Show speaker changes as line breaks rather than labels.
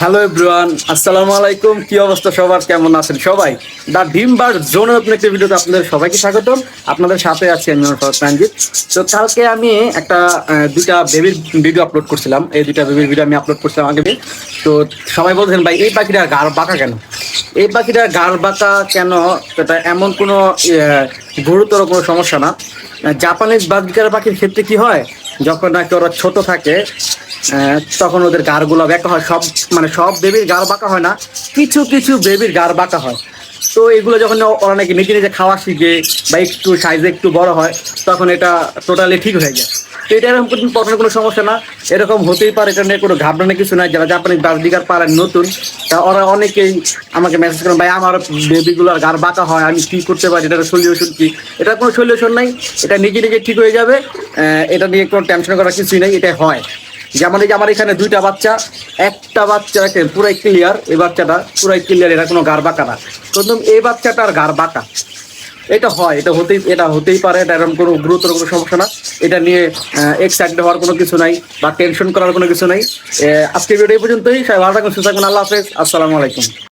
Hello everyone আসসালামু আলাইকুম কি অবস্থা সবার? কেমন আছেন সবাই? দা ডিম বার জোন একটি ভিডিওতে আপনাদের সবাইকে স্বাগতম। আপনাদের সাথে আছি আমি তানজিৎ তো কালকে আমি একটা দুইটা বেবির ভিডিও আপলোড করছিলাম। এই দুইটা বেবির ভিডিও আমি আপলোড করছিলাম আগে তো সবাই বলছেন, ভাই, এই পাখিটা গাড় বাঁকা কেন? এই পাখিটা গাড় বাঁকা কেন? এটা এমন কোনো গুরুতর কোনো সমস্যা না। জাপানিজ বাজবিকার পাখির ক্ষেত্রে কি হয়? যখন নাকি ওরা ছোট থাকে তখন ওদের গাড়গুলো বাঁকা হয়, সব মানে সব বেবির গাড় বাঁকা হয় না, কিছু কিছু বেবির গাড় বাঁকা হয়। তো এগুলো যখন ওরা নাকি নিজে নিজে খাওয়া শিখে বা একটু সাইজে একটু বড় হয়, তখন এটা টোটালি ঠিক হয়ে যায়। তো এটা এরকম কোনো কখনো কোনো সমস্যা না, এরকম হতেই পারে, এটা নিয়ে কোনো ঘাবড়ানোর কিছু নাই। যারা জাপানিজ বাসডিগার পারেন নতুন, তা ওরা অনেকেই আমাকে মেসেজ করেন, ভাই, আমার বেবিগুলোর গার বাঁকা হয়, আমি কী করতে পারি? এটার সলিউশন কি? এটা কোনো সলিউশন নাই, এটা নিজে নিজে ঠিক হয়ে যাবে এটা নিয়ে কোনো টেনশন করার কিছুই নেই এটা হয়। যেমন এই আমার এখানে দুইটা বাচ্চা, একটা বাচ্চা দেখেন পুরাই ক্লিয়ার এই বাচ্চাটা পুরাই ক্লিয়ার এটা কোনো গার বাঁকা না। প্রথম এই বাচ্চাটার গার বাঁকা। এটা হয়, এটা হতেই এটা হতেই পারে, এটা এরকম কোনো গুরুতর কোনো সমস্যা না। এটা নিয়ে এক্সাইটেড হওয়ার কোনো কিছু নাই বা টেনশন করার কোনো কিছু নাই। আজকে ভিডিও পর্যন্তই। সবাই ভালো থাকুন, সুস্থ থাকুন। আল্লাহ হাফেজ। আসসালামু আলাইকুম।